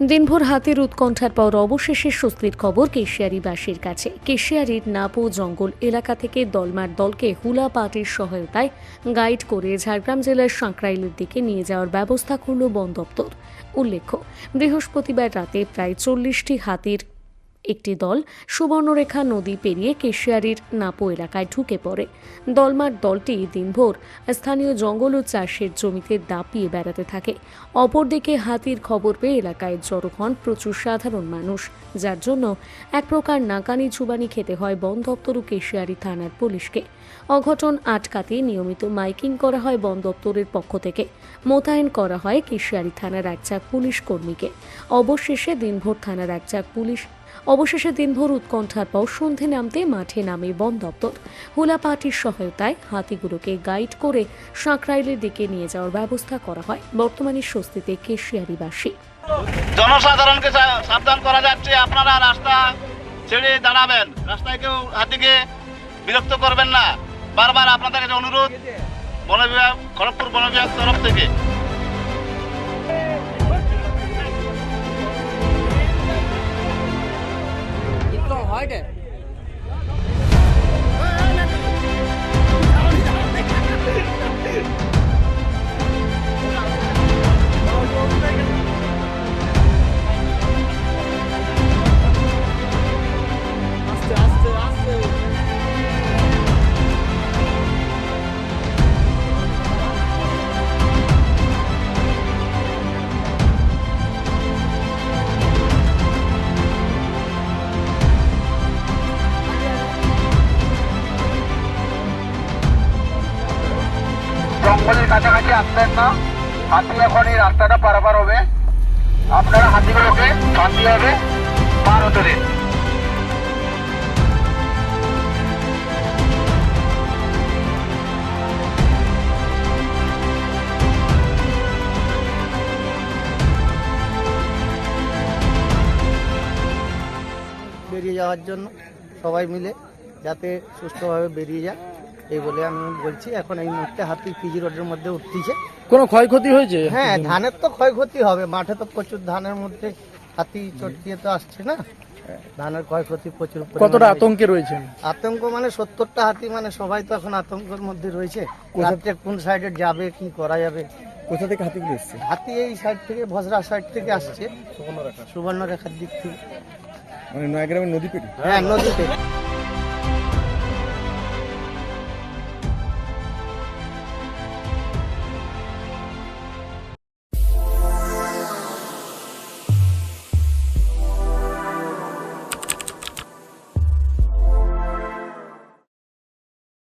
দিনভর হাতের উৎকণ্ঠার পর অবশেষে স্বস্তির খবর কেশিয়ারিবাসীর কাছে। কেশিয়ারির নাপো জঙ্গল এলাকা থেকে দলমার দলকে হুলা পার্টির সহায়তায় গাইড করে ঝাড়গ্রাম জেলার সাঁকরাইলের দিকে নিয়ে যাওয়ার ব্যবস্থা করল বন দপ্তর। উল্লেখ্য, বৃহস্পতিবার রাতে প্রায় চল্লিশটি হাতির একটি দল সুবর্ণরেখা নদী পেরিয়ে কেশিয়ারির নাপো এলাকায় ঢুকে পড়ে। দলমার দলটি দিনভর স্থানীয় জঙ্গল ও চাষের জমিতে দাপিয়ে বেড়াতে থাকে। অপরদিকে হাতির খবর পেয়ে এলাকায় জড়ো হন প্রচুর সাধারণ মানুষ, যার জন্য এক প্রকার নাকানি চুবানি খেতে হয় বন দপ্তর ও কেশিয়ারি থানার পুলিশকে। অঘটন আটকাতে নিয়মিত মাইকিং করা হয় বন দপ্তরের পক্ষ থেকে। মোতায়েন করা হয় কেশিয়ারি থানার একচাক পুলিশ কর্মীকে। অবশেষে দিনভর থানার একচাক পুলিশ অবশেষে দিনভর উৎকণ্ঠার পর সন্ধে নামতে মাঠে নামে বন দপ্তর। হুলা পার্টির সহায়তায় হাতিগুলোকে গাইড করে সাঁকরাইলের দিকে নিয়ে যাওয়ার ব্যবস্থা করা হয় বর্তমানে স্বস্তিতে কেশিয়ারিবাসী। জনসাধারণকে সাবধান করা যাচ্ছে, আপনারা রাস্তা ছেড়ে দাঁড়াবেন। রাস্তায় কেউ হাতিকে বিরক্ত করবেন না। বারবার আপনাদের অনুরোধ, বন বিভাগ খড়গপুর বন বিভাগ তরফ থেকে। Heute? জঙ্গলের কাছাকাছি আসবেন না। হাতি এখন এই রাস্তাটা পারাপার হবে। আপনারা হাতিগুলোকে শান্তিভাবে পার হতে দিন। বেরিয়ে যাওয়ার জন্য সবাই মিলে যাতে সুস্থভাবে বেরিয়ে যায়। এই বলে আমি বলছি এখন এই মুহূর্তে হাতি পিজি রোডের মধ্যে উঠতিছে। কোনো ক্ষয়ক্ষতি হয়েছে? হ্যাঁ ধানের তো ক্ষয়ক্ষতি হবে মাঠে তো প্রচুর ধানের মধ্যে হাতি চটকিয়ে তো আসছে না। ধানের ক্ষয়ক্ষতি প্রচুর কতটা আতঙ্কে রয়েছেন? আতঙ্ক মানে সত্তরটা হাতি মানে সবাই তো এখন আতঙ্কের মধ্যে রয়েছে। রাত্রে কোন সাইডে যাবে কি করা যাবে? কোথা থেকে হাতিগুলো এসছে? হাতি এই সাইড থেকে ভজরা সাইড থেকে আসছে। সুবর্ণরেখার দিক থেকে। মানে নয়াগ্রামের নদী পেরি হ্যাঁ নদী নদীতে